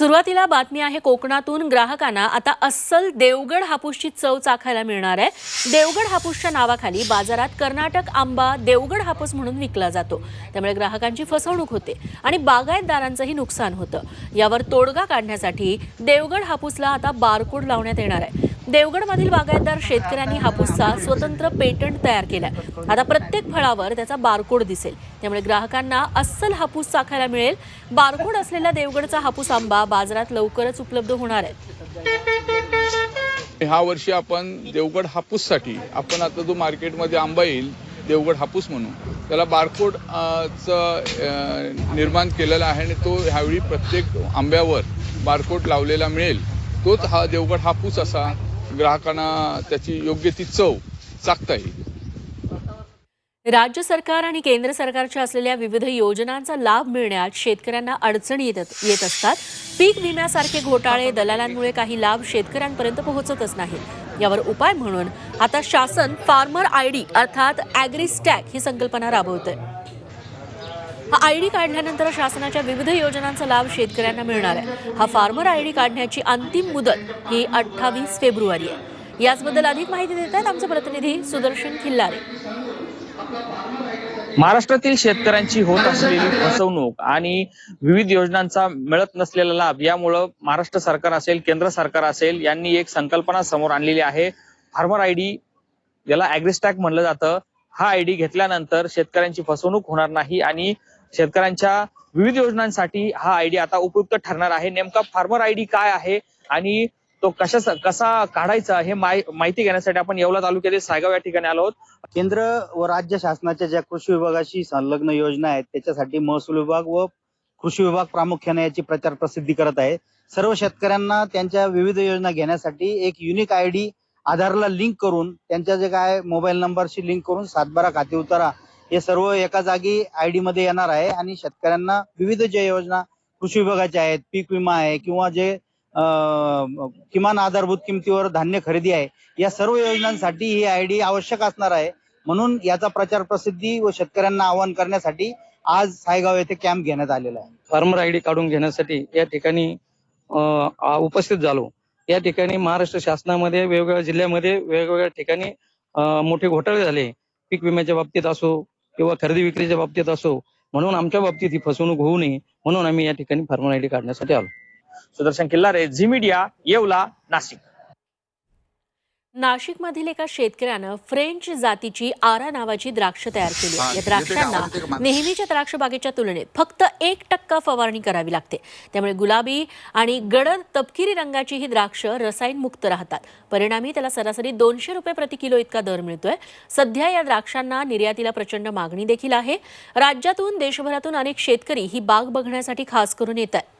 सुरुवातीला बातमी आहे कोकणातून ग्राहकांना. आता अस्सल देवगड हापूसची चव चाखायला मिळणार आहे. देवगड हापूसच्या नावाखाली बाजारात कर्नाटक आंबा देवगड हापूस म्हणून विकला जातो. त्यामुळे ग्राहकांची फसवणूक होते आणि बागायतदारांचंही नुकसान होतं. यावर तोडगा काढण्यासाठी देवगड हापूसला आता बारकोड लावण्यात येणार आहे. देवगडमधील बागायतदार शेतकऱ्यांनी हापूसचा स्वतंत्र पेटंट तयार केलाय आता प्रत्येक फळावर त्याचा बारकोड दिसेल. त्यामुळे ग्राहकांना अस्सल हापूस चाखायला मिळेल. बारकोड असलेला देवगडचा हापूस आंबा बाजारात लवकरच उपलब्ध होणार आहे. ह्या वर्षी आपण देवगड हापूससाठी आपण आता जो मार्केटमध्ये आंबा येईल देवगड हापूस म्हणून त्याला बारकोड निर्माण केलेला आहे आणि तो ह्यावेळी प्रत्येक आंब्यावर बारकोड लावलेला मिळेल. तोच हा देवगड हापूस असा ग्राहकांना त्याची योग्य ती चव चाकता येईल. राज्य सरकार आणि केंद्र सरकारच्या असलेल्या विविध योजनांचा लाभ मिळण्यात शेतकऱ्यांना अडचणी येत येत असतात. पीक विम्यासारखे घोटाळे दलालांमुळे काही लाभ शेतकऱ्यांपर्यंत पोहोचतच नाही यावर उपाय म्हणून आता शासन फार्मर आय डी अर्थात ॲग्रीस्टॅक ही संकल्पना राबवतंय. हा आय डी काढल्यानंतर शासनाच्या विविध योजनांचा लाभ शेतकऱ्यांना मिळणार आहे. हा फार्मर आय डी काढण्याची अंतिम मुदत ही अठ्ठावीस फेब्रुवारी आहे. याचबद्दल अधिक माहिती देत आहेत आमचे प्रतिनिधी सुदर्शन खिल्लारे. महाराष्ट्रातील शेतकऱ्यांची होत असलेली फसवणूक आणि विविध योजनांचा मिळत नसलेला लाभ यामुळं महाराष्ट्र सरकार असेल केंद्र सरकार असेल यांनी एक संकल्पना समोर आणलेली आहे. फार्मर आय डी याला अॅग्रिस्टॅक म्हणलं जातं. हा आयडी घेतल्यानंतर शेतकऱ्यांची फसवणूक होणार नाही आणि शेतकऱ्यांच्या विविध योजनांसाठी हा आयडी आता उपयुक्त ठरणार आहे. नेमका फार्मर आयडी काय आहे आणि तो कशा कसा काढायचा हे माहिती घेण्यासाठी आपण येवला तालुक्यातील सायगाव या ठिकाणी आलो आहोत. केंद्र व राज्य शासनाच्या ज्या कृषी विभागाशी संलग्न योजना आहेत त्याच्यासाठी महसूल विभाग व कृषी विभाग प्रामुख्याने याची प्रचार प्रसिद्धी करत आहे. सर्व शेतकऱ्यांना त्यांच्या विविध योजना घेण्यासाठी एक युनिक आयडी आधारला लिंक करून त्यांच्या जे काय मोबाईल नंबरशी लिंक करून सातबारा खाते उतारा. हे सर्व एका जागी आय डी मध्ये येणार आहे आणि शेतकऱ्यांना विविध ज्या योजना कृषी विभागाच्या आहेत पीक विमा आहे किंवा जे किमान आधारभूत किमतीवर धान्य खरेदी आहे या सर्व योजनांसाठी ही आय डी आवश्यक असणार आहे. म्हणून याचा प्रचार प्रसिद्धी व शेतकऱ्यांना आवाहन करण्यासाठी आज सायगाव येथे कॅम्प घेण्यात आलेला आहे. फार्मर आय डी काढून घेण्यासाठी या ठिकाणी उपस्थित झालो. या ठिकाणी महाराष्ट्र शासनामध्ये वेगवेगळ्या जिल्ह्यामध्ये वेगवेगळ्या ठिकाणी मोठे घोटाळे झाले. पीक विम्याच्या बाबतीत असो किंवा खरेदी विक्रीच्या बाबतीत असो. म्हणून आमच्या बाबतीत ही फसवणूक होऊ नये. म्हणून आम्ही या ठिकाणी फार्मर आय डी काढण्यासाठी आलो. Sudarshan Killare Zee Media Yeola Nashik. नाशिकमधील एका शेतकऱ्यानं फ्रेंच जातीची आरा नावाची द्राक्ष तयार केली. या द्राक्षांना नेहमीच्या द्राक्ष बागेच्या तुलनेत फक्त एक टक्का फवारणी करावी लागते. त्यामुळे गुलाबी आणि गडद तपकिरी रंगाची ही द्राक्ष रसायन मुक्त राहतात. परिणामी त्याला सरासरी दोनशे रुपये प्रति किलो इतका दर मिळतोय. सध्या या द्राक्षांना निर्यातीला प्रचंड मागणी देखील आहे. राज्यातून देशभरातून अनेक शेतकरी ही बाग बघण्यासाठी खास करून येत आहेत.